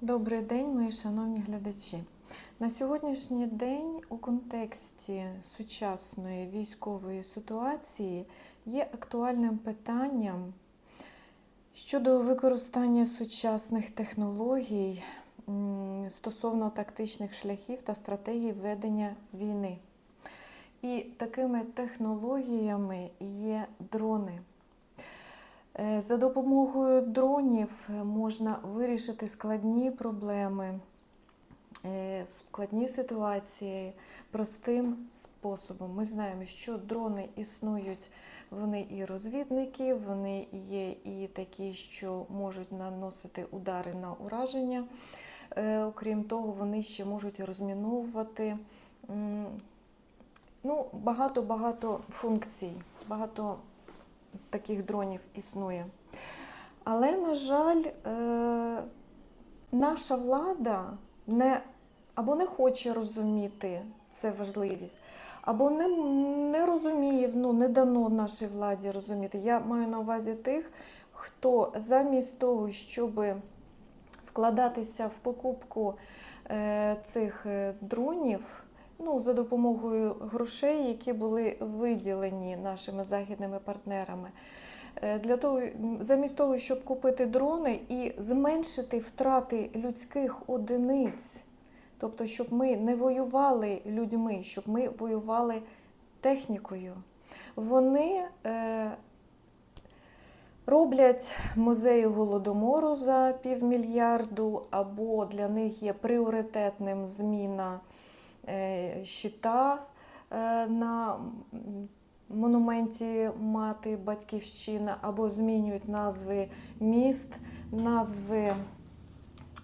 Добрий день, мої шановні глядачі. На сьогоднішній день у контексті сучасної військової ситуації є актуальним питанням щодо використання сучасних технологій стосовно тактичних шляхів та стратегій ведення війни. І такими технологіями є дрони. Е, За допомогою дронів е, можна вирішити складні проблеми, е, складні ситуації простим способом. Ми знаємо, що дрони існують, вони і розвідники, вони є і такі, що можуть наносити удари на ураження. Окрім того, вони ще можуть розміновувати. Ну, багато-багато функцій, багато таких дронів існує. Але, на жаль, е, наша влада не, або не хоче розуміти це важливість, або не, не розуміє, ну, не дано нашій владі розуміти. Я маю на увазі тих, хто замість того, щоб вкладатися в покупку е, цих е, дронів, ну, за допомогою грошей, які були виділені нашими західними партнерами. Е, Для того, замість того, щоб купити дрони і зменшити втрати людських одиниць, тобто, щоб ми не воювали людьми, щоб ми воювали технікою, вони е, роблять музеї голодомору за півмільярду, або для них є пріоритетним зміна щита е, на монументі Мати Батьківщина, або змінюють назви міст, назви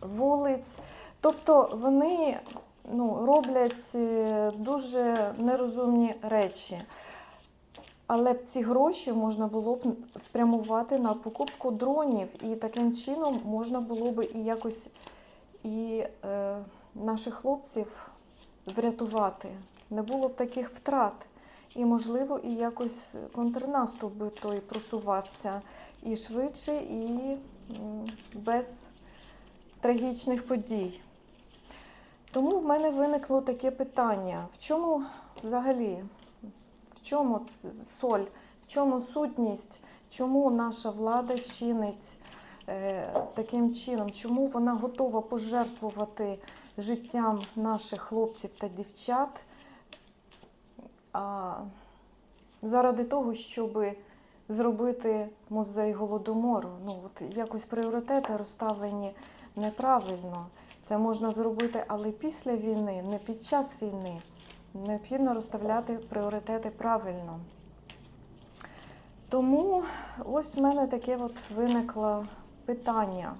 вулиць. Тобто вони ну, роблять е, дуже нерозумні речі. Але ці гроші можна було б спрямувати на покупку дронів, і таким чином можна було б і якось і е, наших хлопців врятувати. Не було б таких втрат. І, можливо, і якось контрнаступ би той просувався і швидше, і без трагічних подій. Тому в мене виникло таке питання: в чому взагалі, в чому соль, в чому сутність, чому наша влада чинить таким чином, чому вона готова пожертвувати життям наших хлопців та дівчат а, заради того, щоб зробити музей голодомору. Ну, от якось пріоритети розставлені неправильно. Це можна зробити, але після війни, не під час війни. Необхідно розставляти пріоритети правильно. Тому ось в мене таке от виникло питання.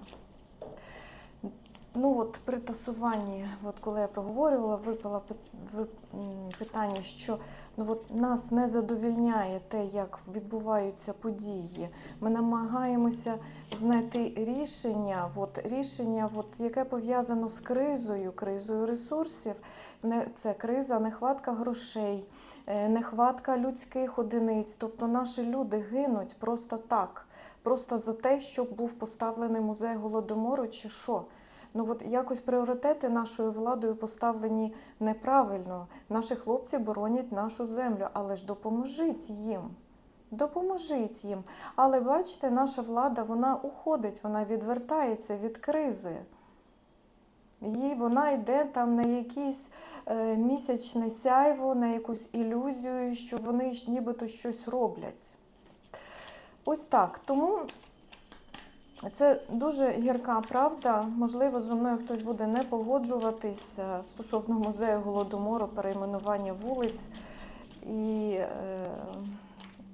Ну от при тасуванні, от коли я проговорювала, випало пи- ви- м, питання, що ну от нас не задовільняє те, як відбуваються події. Ми намагаємося знайти рішення, от рішення, от, яке пов'язано з кризою, кризою ресурсів. Це криза, нехватка грошей, е, нехватка людських одиниць. Тобто наші люди гинуть просто так, просто за те, щоб був поставлений музей голодомору, чи що. Ну от якось пріоритети нашою владою поставлені неправильно. Наші хлопці боронять нашу землю, але ж допоможіть їм. Допоможіть їм. Але бачите, наша влада вона уходить, вона відвертається від кризи. Їй вона йде там на якийсь е, місячне сяйво, на якусь ілюзію, що вони ж нібито щось роблять. Ось так. Тому це дуже гірка правда. Можливо, зі мною хтось буде не погоджуватись е, стосовно музею голодомору, перейменування вулиць і е,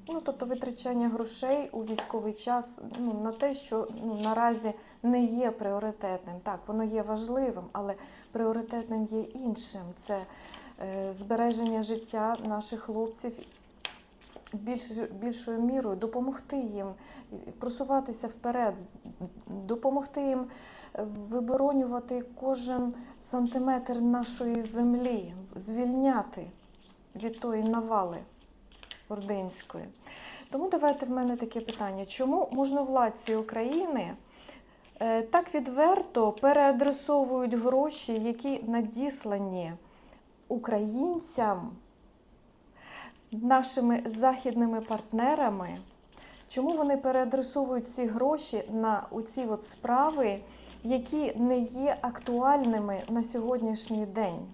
ну, тобто витрачання грошей у військовий час ну, на те, що ну, наразі не є пріоритетним. Так, воно є важливим, але пріоритетним є іншим. Це е, збереження життя наших хлопців більш, більшою мірою, допомогти їм просуватися вперед, допомогти їм виборонювати кожен сантиметр нашої землі, звільняти від тої навали ординської. Тому давайте в мене таке питання: чому можновладці України е, так відверто переадресовують гроші, які надіслані українцям, нашими західними партнерами. Чому вони переадресовують ці гроші на оці от справи, які не є актуальними на сьогоднішній день?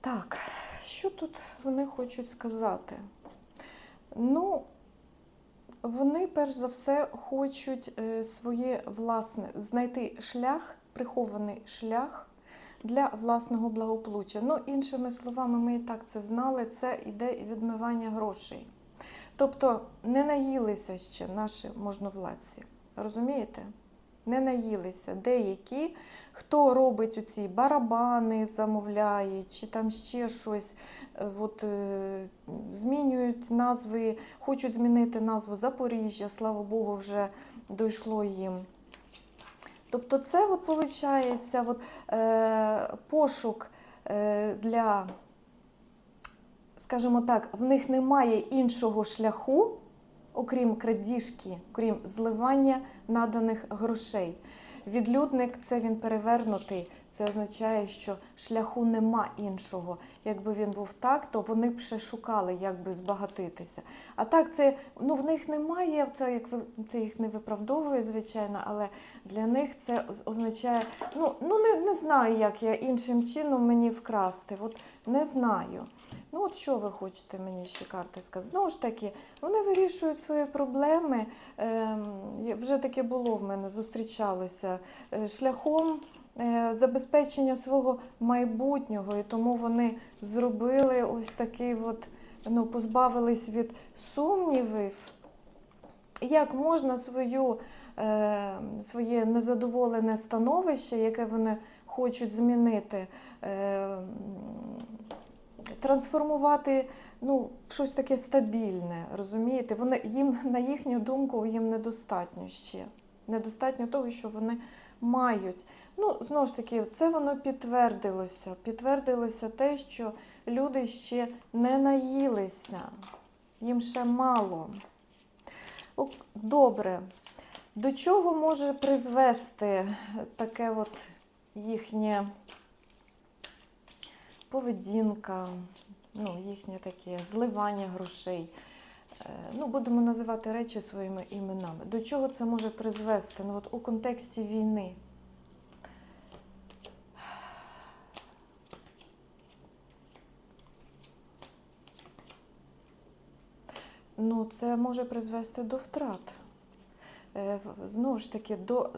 Так, що тут вони хочуть сказати? Ну, вони перш за все хочуть е, своє власне знайти шлях, прихований шлях для власного благополуччя. Ну, іншими словами, ми і так це знали, це іде відмивання грошей. Тобто не наїлися ще наші можновладці. Розумієте? Не наїлися. Деякі, хто робить оці барабани, замовляє, чи там ще щось, е, от, е, змінюють назви, хочуть змінити назву Запоріжжя, слава Богу, вже дійшло їм. Тобто, це от, виходить, от, е, пошук е, для, скажімо так, в них немає іншого шляху, окрім крадіжки, крім зливання наданих грошей. Відлюдник це він перевернутий. Це означає, що шляху нема іншого. Якби він був так, то вони б ще шукали, як би збагатитися. А так, це ну в них немає. Це як це їх не виправдовує, звичайно, але для них це означає. Ну ну не, не знаю, як я іншим чином мені вкрасти. От не знаю. Ну, от що ви хочете мені ще карти сказати? Знову ж таки, вони вирішують свої проблеми. Ем, вже таке було в мене, зустрічалося е, шляхом е, забезпечення свого майбутнього. І тому вони зробили ось такий от, ну, позбавились від сумнівів. Як можна свою, е, своє незадоволене становище, яке вони хочуть змінити, трансформувати ну, в щось таке стабільне, розумієте? Вони, їм, на їхню думку, їм недостатньо ще. Недостатньо того, що вони мають. Ну, знову ж таки, це воно підтвердилося. Підтвердилося те, що люди ще не наїлися, їм ще мало. Добре. До чого може призвести таке от їхнє поведінка, ну, їхнє таке зливання грошей? Е, Ну, будемо називати речі своїми іменами. До чого це може призвести? Ну, от у контексті війни. Ну, це може призвести до втрат. Е, Знову ж таки, до,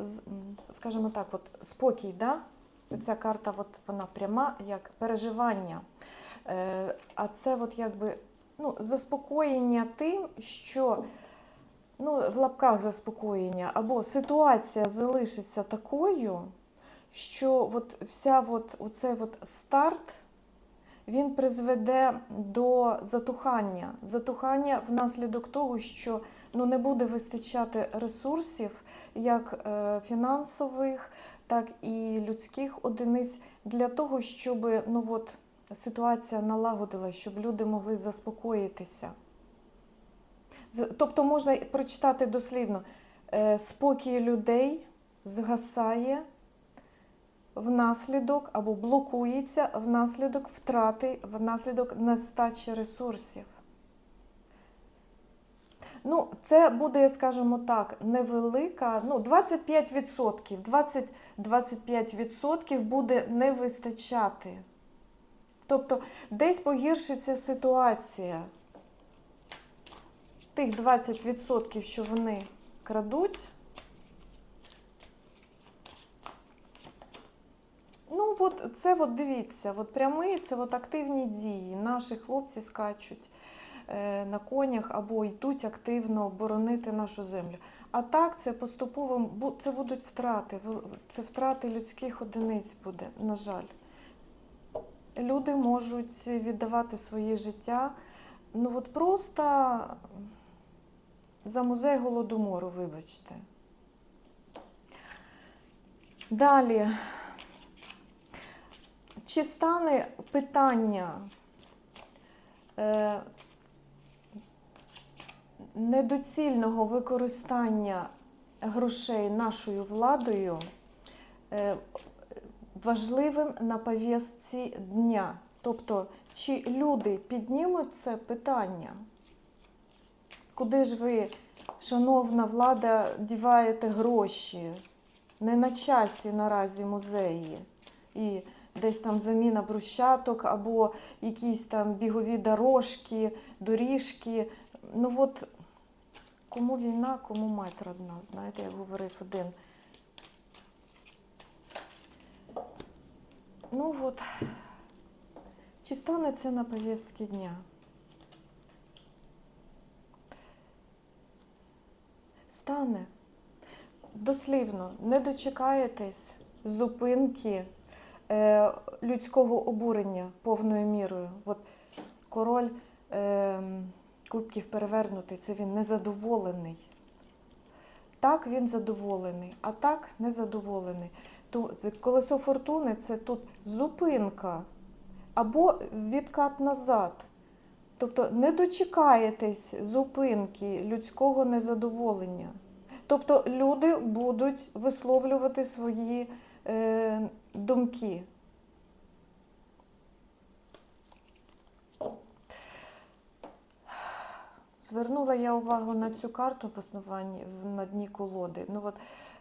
скажімо так, от спокій, да? Ця карта от, вона пряма, як переживання. Е, А це от якби ну, заспокоєння тим, що ну, в лапках заспокоєння, або ситуація залишиться такою, що от вся от, оцей от старт він призведе до затухання. Затухання внаслідок того, що ну, не буде вистачати ресурсів, як е, фінансових, так і людських одиниць для того, щоб ну, от, ситуація налагодила, щоб люди могли заспокоїтися. Тобто можна прочитати дослівно, е, спокій людей згасає внаслідок або блокується внаслідок втрати, внаслідок нестачі ресурсів. Ну, це буде, скажімо так, невелика, ну, 25%, 20-25% буде не вистачати. Тобто десь погіршиться ситуація. Тих 20%, що вони крадуть, Ну, от це от дивіться, от прямий це от активні дії. Наші хлопці скачуть на конях або йдуть активно боронити нашу землю. А так це поступово це будуть втрати. Це втрати людських одиниць буде, на жаль. Люди можуть віддавати своє життя. Ну от просто за музей голодомору, вибачте. Далі. чи стане питання е, недоцільного використання грошей нашою владою е, важливим на повістці дня? Тобто, чи люди піднімуть це питання? Куди ж ви, шановна влада, діваєте гроші? Не на часі наразі музеї. І десь там заміна брусчаток або якісь там бігові дорожки, доріжки. Ну от кому війна, кому мать родна, знаєте, як говорив один. Ну от, чи стане це на повістки дня? Стане. Дослівно, не дочекаєтесь зупинки е, людського обурення повною мірою. От король е, кубків перевернутий, це він незадоволений. Так він задоволений, а так незадоволений. То колесо фортуни це тут зупинка або відкат назад. Тобто не дочекаєтесь зупинки людського незадоволення. Тобто люди будуть висловлювати свої е, думки. Звернула я увагу на цю карту в основанні в- на дні колоди. Ну от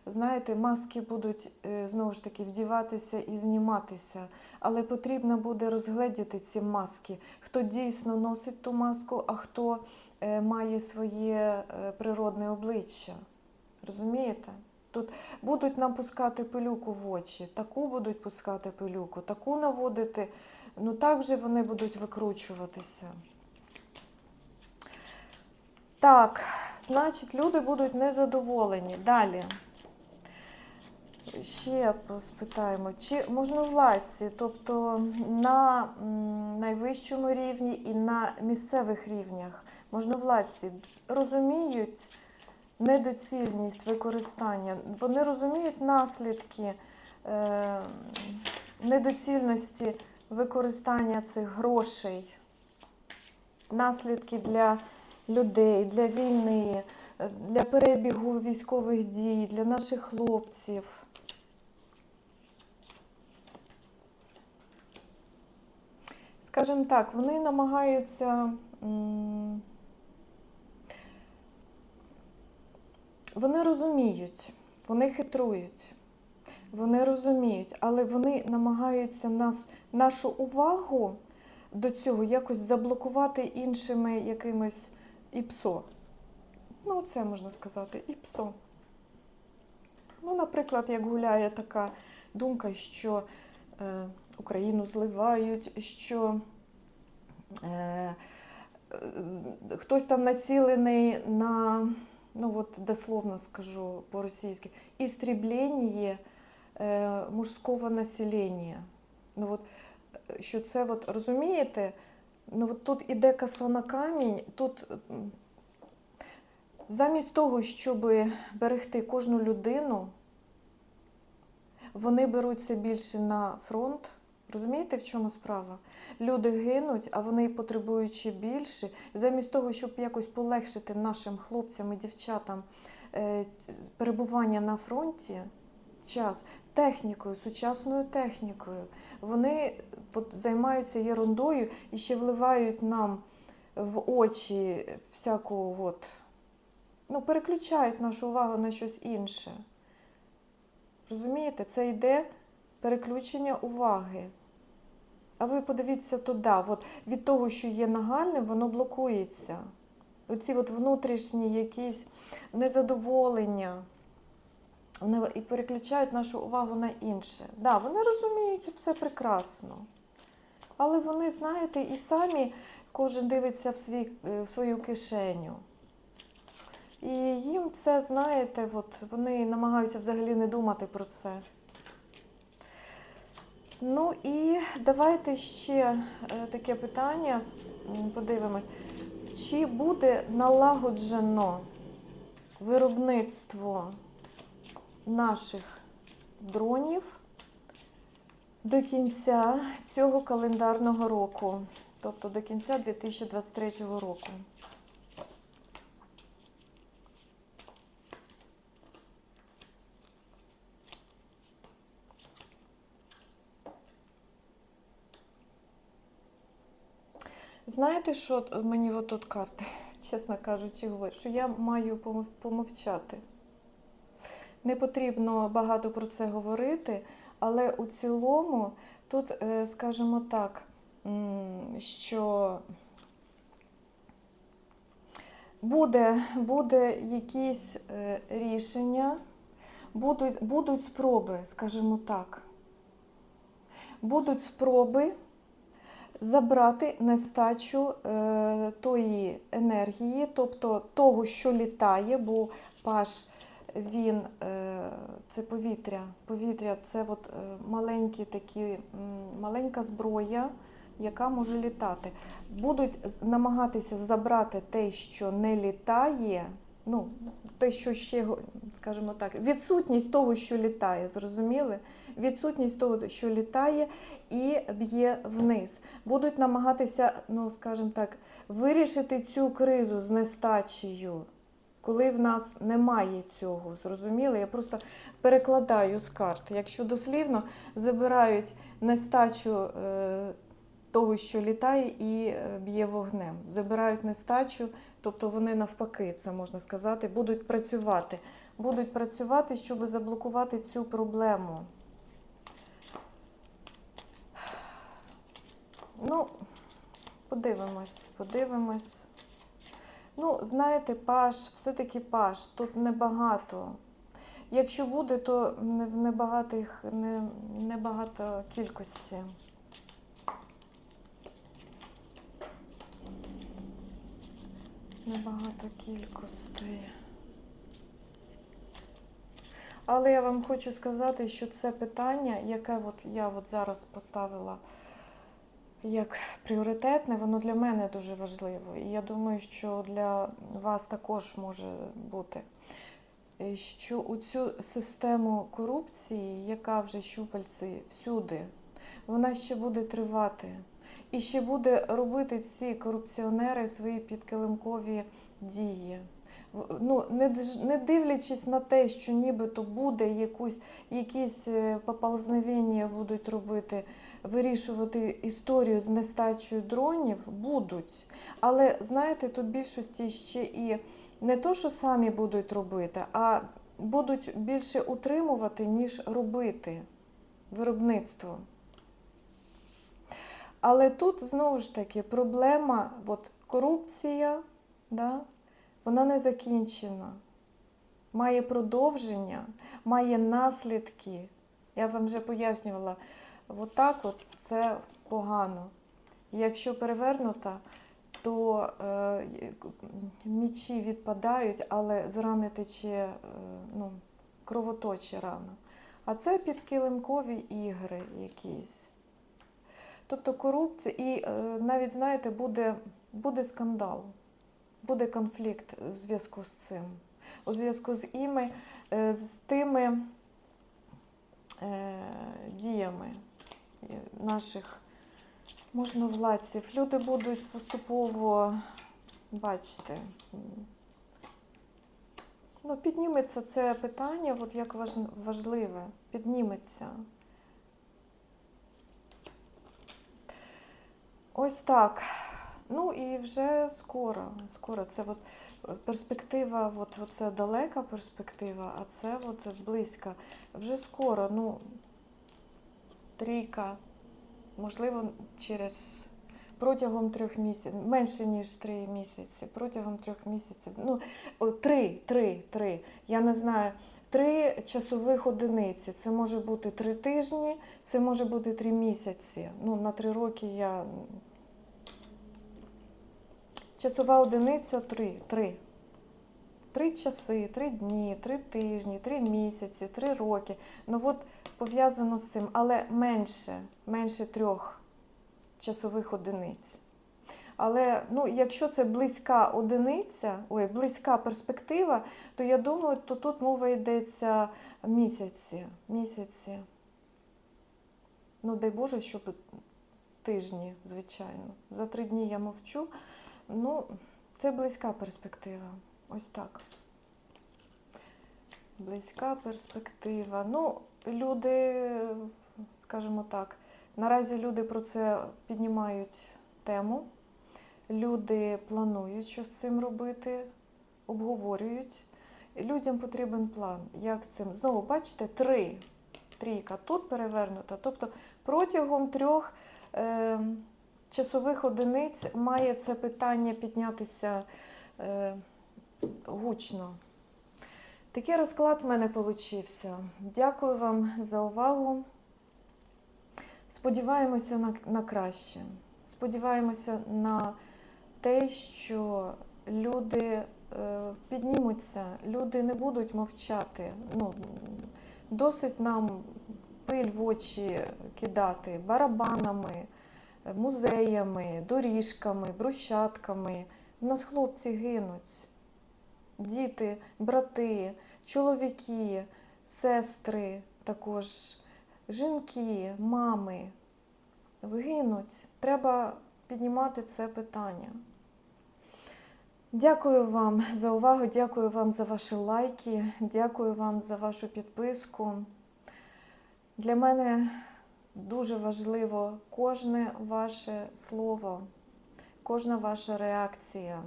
знаєте, маски будуть е, знову ж таки вдіватися і зніматися, але потрібно буде розгледіти ці маски, хто дійсно носить ту маску, а хто е, має своє е, природне обличчя. Розумієте? Тут будуть нам пускати пилюку в очі, таку будуть пускати пилюку, таку наводити. Ну так вже вони будуть викручуватися. Так, значить, люди будуть незадоволені. Далі. Ще спитаємо, чи можновладці, тобто на найвищому рівні і на місцевих рівнях можновладці розуміють недоцільність використання, вони розуміють наслідки е, недоцільності використання цих грошей, наслідки для людей, для війни, е, для перебігу військових дій, для наших хлопців. Скажімо так, вони намагаються. Вони розуміють, вони хитрують, вони розуміють, але вони намагаються нас, нашу увагу до цього якось заблокувати іншими якимось іпсо. Ну, це можна сказати, іпсо. Ну, наприклад, як гуляє така думка, що е, Україну зливають, що е, е, хтось там націлений на, ну от дословно скажу по-російськи, істріблення е, мужського населення. Ну, от, е, що це, от, розумієте, ну, от тут іде коса на камінь, тут замість того, щоб берегти кожну людину, вони беруться більше на фронт. Розумієте, в чому справа? Люди гинуть, а вони потребуючи більше. Замість того, щоб якось полегшити нашим хлопцям і дівчатам е, перебування на фронті, час технікою, сучасною технікою, вони займаються ерундою і ще вливають нам в очі всяку, от, ну, переключають нашу увагу на щось інше. Розумієте, це йде переключення уваги. А ви подивіться туди, от від того, що є нагальним, воно блокується. Оці от внутрішні якісь незадоволення. Вони і переключають нашу увагу на інше. Так, да, вони розуміють все прекрасно. Але вони, знаєте, і самі кожен дивиться в, свій, е, в свою кишеню. І їм це, знаєте, от вони намагаються взагалі не думати про це. Ну і давайте ще е, таке питання подивимось. Чи буде налагоджено виробництво наших дронів до кінця цього календарного року, тобто до кінця 2023 року. Знаєте, що мені от тут карти, чесно кажучи, говорять, що я маю помовчати. Не потрібно багато про це говорити, але у цілому тут, е, скажімо так, що буде, буде якісь е, рішення, будуть, будуть спроби, скажімо так, будуть спроби забрати нестачу е, тої енергії, тобто того, що літає, бо паш він е, це повітря. Повітря це от, е, маленькі такі, маленька зброя, яка може літати. Будуть намагатися забрати те, що не літає. Ну, те, що ще, скажімо так, відсутність того, що літає, зрозуміли? Відсутність того, що літає і б'є вниз. Будуть намагатися, ну, скажімо так, вирішити цю кризу з нестачею, коли в нас немає цього. Зрозуміли? Я просто перекладаю з карт. Якщо дослівно забирають нестачу е, того, що літає, і е, б'є вогнем. Забирають нестачу, тобто вони навпаки, це можна сказати, будуть працювати. Будуть працювати, щоб заблокувати цю проблему. Ну, подивимось, подивимось. Ну, знаєте, паш, все-таки паш, тут небагато. Якщо буде, то в небагатих, не, небагато кількості. Небагато кількостей. Але я вам хочу сказати, що це питання, яке от я от зараз поставила як пріоритетне, воно для мене дуже важливо. І я думаю, що для вас також може бути. Е, Що у цю систему корупції, яка вже щупальці всюди, вона ще буде тривати. І ще буде робити ці корупціонери свої підкилимкові дії. Ну, не, дивлячись на те, що нібито буде якусь, якісь е, поползновення будуть робити, вирішувати історію з нестачею дронів, будуть. Але знаєте, тут більшості ще і не то, що самі будуть робити, а будуть більше утримувати, ніж робити виробництво. Але тут знову ж таки проблема, от корупція, да, вона не закінчена, має продовження, має наслідки. Я вам вже пояснювала, отак от це погано. Якщо перевернута, то е, мічі відпадають, але з рани тече е, ну, кровоточі рана. А це підкилимкові ігри якісь. Тобто корупція, і е, навіть, знаєте, буде, буде скандал, буде конфлікт у зв'язку з цим. У зв'язку з іми, е, з тими е, діями наших можновладців. Люди будуть поступово, бачите, ну, підніметься це питання, от як важ- важливе, підніметься. Ось так. Ну і вже скоро. Скоро. Це от перспектива, от це далека перспектива, а це от близька. Вже скоро, ну, трійка, можливо, через протягом трьох місяців, менше ніж три місяці, протягом трьох місяців. Ну, три, три, три. Я не знаю. Три часових одиниці. Це може бути три тижні, це може бути три місяці. Ну, на три роки я. Часова одиниця три. Три. Три часи, три дні, три тижні, три місяці, три роки. Ну от пов'язано з цим, але менше, менше трьох часових одиниць. Але ну, якщо це близька одиниця, ой, близька перспектива, то я думаю, то тут мова йдеться місяці. місяці. Ну, дай Боже, щоб тижні, звичайно. За три дні я мовчу. Ну, це близька перспектива. Ось так. Близька перспектива. Ну, люди, скажімо так, наразі люди про це піднімають тему. Люди планують, що з цим робити, обговорюють. Людям потрібен план. Як з цим? Знову бачите, три. Трійка тут перевернута. Тобто протягом трьох е, часових одиниць має це питання піднятися е, гучно. Такий розклад в мене получився. Дякую вам за увагу. Сподіваємося на, на краще. Сподіваємося на те, що люди е, піднімуться, люди не будуть мовчати. Ну, досить нам пиль в очі кидати барабанами, музеями, доріжками, брусчатками. У нас хлопці гинуть. Діти, брати, чоловіки, сестри, також жінки, мами гинуть. Треба піднімати це питання. Дякую вам за увагу, дякую вам за ваші лайки, дякую вам за вашу підписку. Для мене дуже важливо кожне ваше слово, кожна ваша реакція.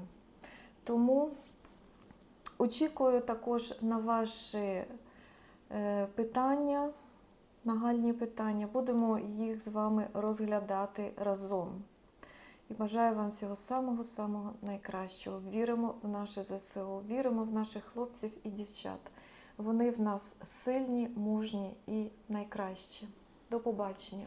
Тому очікую також на ваші е, питання, нагальні питання. Будемо їх з вами розглядати разом. І бажаю вам всього самого-самого найкращого. Віримо в наше ЗСУ, віримо в наших хлопців і дівчат. Вони в нас сильні, мужні і найкращі. До побачення!